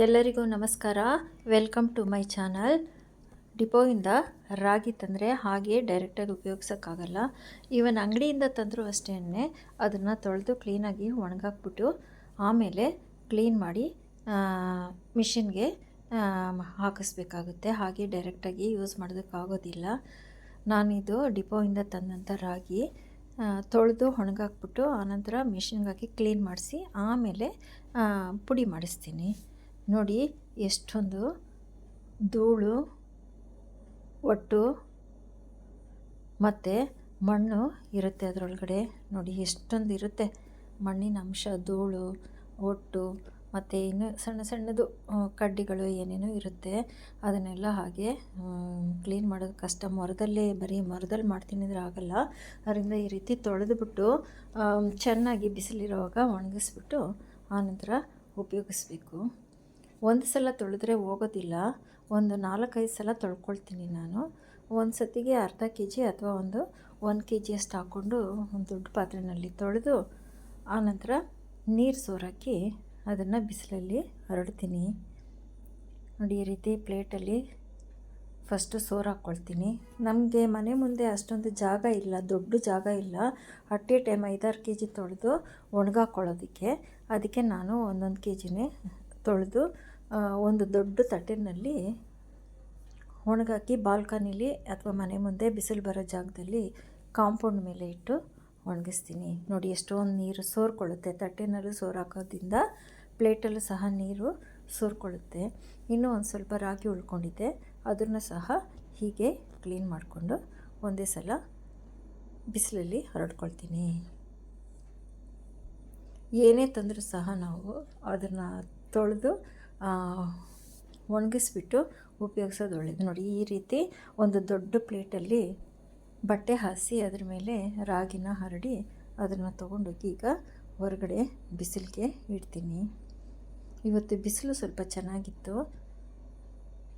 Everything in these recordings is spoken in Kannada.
ಎಲ್ಲರಿಗೂ ನಮಸ್ಕಾರ. ವೆಲ್ಕಮ್ ಟು ಮೈ ಚಾನಲ್ ಡಿಪೋಯಿಂದ ರಾಗಿ ತಂದರೆ ಹಾಗೆ ಡೈರೆಕ್ಟಾಗಿ ಉಪಯೋಗಿಸೋಕ್ಕಾಗಲ್ಲ. ಈವನ್ ಅಂಗಡಿಯಿಂದ ತಂದರೂ ಅಷ್ಟೇ ಅದನ್ನು ತೊಳೆದು ಕ್ಲೀನಾಗಿ ಒಣಗಾಕ್ಬಿಟ್ಟು, ಆಮೇಲೆ ಕ್ಲೀನ್ ಮಾಡಿ ಮಿಷಿನ್ಗೆ ಹಾಕಿಸ್ಬೇಕಾಗುತ್ತೆ. ಹಾಗೆ ಡೈರೆಕ್ಟಾಗಿ ಯೂಸ್ ಮಾಡೋದಕ್ಕಾಗೋದಿಲ್ಲ. ನಾನಿದು ಡಿಪೋಯಿಂದ ತಂದಂಥ ರಾಗಿ ತೊಳೆದು ಒಣಗಾಕ್ಬಿಟ್ಟು, ಆನಂತರ ಮಿಷಿನ್ಗಾಗಿ ಕ್ಲೀನ್ ಮಾಡಿಸಿ, ಆಮೇಲೆ ಪುಡಿ ಮಾಡಿಸ್ತೀನಿ. ನೋಡಿ, ಎಷ್ಟೊಂದು ಧೂಳು, ಒಟ್ಟು ಮತ್ತು ಮಣ್ಣು ಇರುತ್ತೆ ಅದರೊಳಗಡೆ. ನೋಡಿ, ಎಷ್ಟೊಂದು ಇರುತ್ತೆ. ಮಣ್ಣಿನ ಅಂಶ, ಧೂಳು, ಒಟ್ಟು ಮತ್ತು ಇನ್ನು ಸಣ್ಣ ಸಣ್ಣದು ಕಡ್ಡಿಗಳು ಏನೇನೋ ಇರುತ್ತೆ. ಅದನ್ನೆಲ್ಲ ಹಾಗೆ ಕ್ಲೀನ್ ಮಾಡೋದು ಕಷ್ಟ. ಮರದಲ್ಲೇ, ಬರೀ ಮರದಲ್ಲಿ ಮಾಡ್ತೀನಿ ಅಂದರೆ ಆಗಲ್ಲ. ಅದರಿಂದ ಈ ರೀತಿ ತೊಳೆದುಬಿಟ್ಟು ಚೆನ್ನಾಗಿ ಬಿಸಿಲಿರುವಾಗ ಒಣಗಿಸ್ಬಿಟ್ಟು ಆನಂತರ ಉಪಯೋಗಿಸ್ಬೇಕು. ಒಂದು ಸಲ ತೊಳೆದ್ರೆ ಹೋಗೋದಿಲ್ಲ. ಒಂದು ನಾಲ್ಕೈದು ಸಲ ತೊಳ್ಕೊಳ್ತೀನಿ ನಾನು. ಒಂದು ಸತಿಗೆ ಅರ್ಧ ಕೆ ಜಿ ಅಥವಾ ಒಂದು ಒಂದು ಕೆ ಜಿಯಷ್ಟು ಹಾಕ್ಕೊಂಡು ಒಂದು ದೊಡ್ಡ ಪಾತ್ರೆಯಲ್ಲಿ ತೊಳೆದು ಆನಂತರ ನೀರು ಸೋರಾಕಿ ಅದನ್ನು ಬಿಸಿಲಲ್ಲಿ ಹರಡ್ತೀನಿ. ನೋಡಿ, ಈ ರೀತಿ ಪ್ಲೇಟಲ್ಲಿ ಫಸ್ಟು ಸೋರು ಹಾಕ್ಕೊಳ್ತೀನಿ. ನಮಗೆ ಮನೆ ಮುಂದೆ ಅಷ್ಟೊಂದು ಜಾಗ ಇಲ್ಲ, ದೊಡ್ಡ ಜಾಗ ಇಲ್ಲ. ಅಟ್ ಎ ಟೈಮ್ ಐದಾರು ಕೆ ಜಿ ತೊಳೆದು ಒಣಗಾಕೊಳ್ಳೋದಕ್ಕೆ, ಅದಕ್ಕೆ ನಾನು ಒಂದೊಂದು ಕೆ ಜಿನೇ ತೊಳೆದು ಒಂದು ದೊಡ್ಡ ತಟ್ಟೆನಲ್ಲಿ ಒಣಗಾಕಿ ಬಾಲ್ಕನಿಲಿ ಅಥವಾ ಮನೆ ಮುಂದೆ ಬಿಸಿಲು ಬರೋ ಜಾಗದಲ್ಲಿ ಕಾಂಪೌಂಡ್ ಮೇಲೆ ಇಟ್ಟು ಒಣಗಿಸ್ತೀನಿ. ನೋಡಿ, ಎಷ್ಟೊಂದು ನೀರು ಸೋರ್ಕೊಳ್ಳುತ್ತೆ. ತಟ್ಟೆನಲ್ಲೂ ಸೋರಾಕೋದ್ರಿಂದ ಪ್ಲೇಟಲ್ಲೂ ಸಹ ನೀರು ಸೋರ್ಕೊಳ್ಳುತ್ತೆ. ಇನ್ನೂ ಒಂದು ಸ್ವಲ್ಪ ರಾಗಿ ಉಳ್ಕೊಂಡಿದ್ದೆ ಅದನ್ನು ಸಹ ಹೀಗೆ ಕ್ಲೀನ್ ಮಾಡಿಕೊಂಡು ಒಂದೇ ಸಲ ಬಿಸಿಲಲ್ಲಿ ಹರಡ್ಕೊಳ್ತೀನಿ. ಏನೇ ತಂದರೂ ಸಹ ನಾವು ಅದನ್ನು ತೊಳೆದು ಒಣಗಿಸ್ಬಿಟ್ಟು ಉಪಯೋಗಿಸೋದು ಒಳ್ಳೆಯದು ನೋಡಿ, ಈ ರೀತಿ ಒಂದು ದೊಡ್ಡ ಪ್ಲೇಟಲ್ಲಿ ಬಟ್ಟೆ ಹಾಸಿ ಅದ್ರ ಮೇಲೆ ರಾಗಿನ ಹರಡಿ ಅದನ್ನು ತೊಗೊಂಡೋಗಿ ಈಗ ಹೊರಗಡೆ ಬಿಸಿಲಿಗೆ ಇಡ್ತೀನಿ. ಇವತ್ತು ಬಿಸಿಲು ಸ್ವಲ್ಪ ಚೆನ್ನಾಗಿತ್ತು.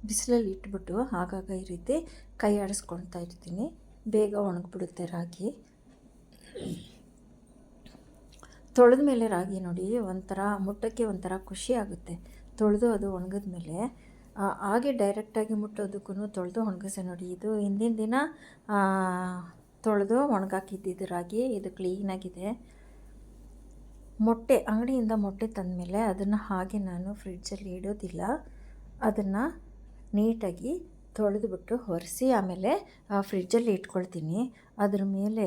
ಬಿಸಿಲಲ್ಲಿ ಇಟ್ಬಿಟ್ಟು ಆಗಾಗ ಈ ರೀತಿ ಕೈ ಆಡಿಸ್ಕೊಳ್ತಾ ಇರ್ತೀನಿ. ಬೇಗ ಒಣಗಿಬಿಡುತ್ತೆ ರಾಗಿ. ತೊಳೆದ ಮೇಲೆ ರಾಗಿ ನೋಡಿ, ಒಂಥರ ಮುಟ್ಟಕ್ಕೆ ಒಂಥರ ಖುಷಿ ಆಗುತ್ತೆ. ತೊಳೆದು ಅದು ಒಣಗಿದ ಮೇಲೆ ಹಾಗೆ ಡೈರೆಕ್ಟಾಗಿ ಮುಟ್ಟೋದಕ್ಕೂ ತೊಳೆದು ಒಣಗಿಸೆ ನೋಡಿ. ಇದು ಹಿಂದಿನ ದಿನ ತೊಳೆದು ಒಣಗಾಕಿದ್ದಿದ್ದು ರಾಗಿ ಇದು ಕ್ಲೀನಾಗಿದೆ ಮೊಟ್ಟೆ, ಅಂಗಡಿಯಿಂದ ಮೊಟ್ಟೆ ತಂದಮೇಲೆ ಅದನ್ನು ಹಾಗೆ ನಾನು ಫ್ರಿಡ್ಜಲ್ಲಿ ಇಡೋದಿಲ್ಲ. ಅದನ್ನು ನೀಟಾಗಿ ತೊಳೆದುಬಿಟ್ಟು ಒರೆಸಿ ಆಮೇಲೆ ಫ್ರಿಡ್ಜಲ್ಲಿ ಇಟ್ಕೊಳ್ತೀನಿ. ಅದ್ರ ಮೇಲೆ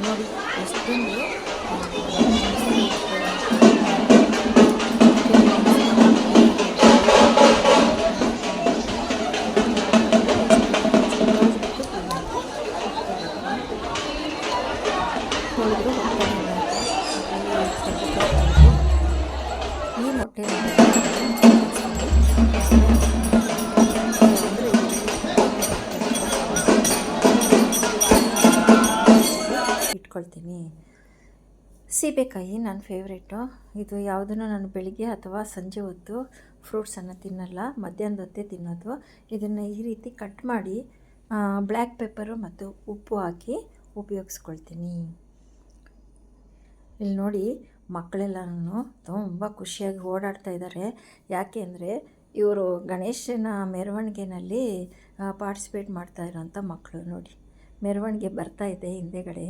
ನೋಡಿ ಎಷ್ಟೊಂದು ಈ ಮೊಟ್ಟೆ ಇಟ್ಕೊಳ್ತೀನಿ. ಸೀಬೆಕಾಯಿ ನನ್ನ ಫೇವ್ರೇಟು ಇದು ಯಾವುದನ್ನು ನಾನು ಬೆಳಿಗ್ಗೆ ಅಥವಾ ಸಂಜೆ ಹೊತ್ತು ಫ್ರೂಟ್ಸನ್ನು ತಿನ್ನಲ್ಲ, ಮಧ್ಯಾಹ್ನದ ಹೊತ್ತೇ ತಿನ್ನೋದು. ಇದನ್ನು ಈ ರೀತಿ ಕಟ್ ಮಾಡಿ ಬ್ಲ್ಯಾಕ್ ಪೆಪ್ಪರು ಮತ್ತು ಉಪ್ಪು ಹಾಕಿ ಉಪಯೋಗಿಸ್ಕೊಳ್ತೀನಿ. ಇಲ್ಲಿ ನೋಡಿ ಮಕ್ಕಳೆಲ್ಲನೂ ತುಂಬ ಖುಷಿಯಾಗಿ ಓಡಾಡ್ತಾ ಇದ್ದಾರೆ ಯಾಕೆ ಅಂದರೆ, ಇವರು ಗಣೇಶನ ಮೆರವಣಿಗೆನಲ್ಲಿ ಪಾರ್ಟಿಸಿಪೇಟ್ ಮಾಡ್ತಾ ಇರೋಂಥ ಮಕ್ಕಳು ನೋಡಿ. ಮೆರವಣಿಗೆ ಬರ್ತಾ ಇದೆ ಹಿಂದೆಗಡೆ.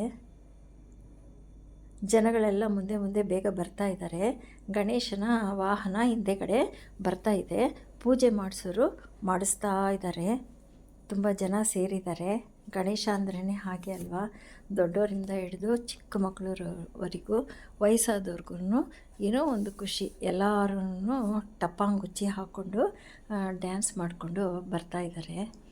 ಜನಗಳೆಲ್ಲ ಮುಂದೆ ಮುಂದೆ ಬೇಗ ಬರ್ತಾ ಇದ್ದಾರೆ. ಗಣೇಶನ ವಾಹನ ಹಿಂದೆಗಡೆ ಬರ್ತಾ ಇದೆ. ಪೂಜೆ ಮಾಡಿಸೋರು ಮಾಡಿಸ್ತಾ ಇದ್ದಾರೆ. ತುಂಬ ಜನ ಸೇರಿದ್ದಾರೆ. ಗಣೇಶ ಅಂದ್ರೇ ಹಾಗೆ ಅಲ್ವಾ? ದೊಡ್ಡವರಿಂದ ಹಿಡಿದು ಚಿಕ್ಕ ಮಕ್ಕಳವರೆಗೂ ವಯಸ್ಸಾದವ್ರಿಗೂ ಏನೋ ಒಂದು ಖುಷಿ. ಎಲ್ಲರೂ ಟಪಾಂಗುಚ್ಚಿ ಹಾಕ್ಕೊಂಡು ಡ್ಯಾನ್ಸ್ ಮಾಡಿಕೊಂಡು ಬರ್ತಾ ಇದ್ದಾರೆ.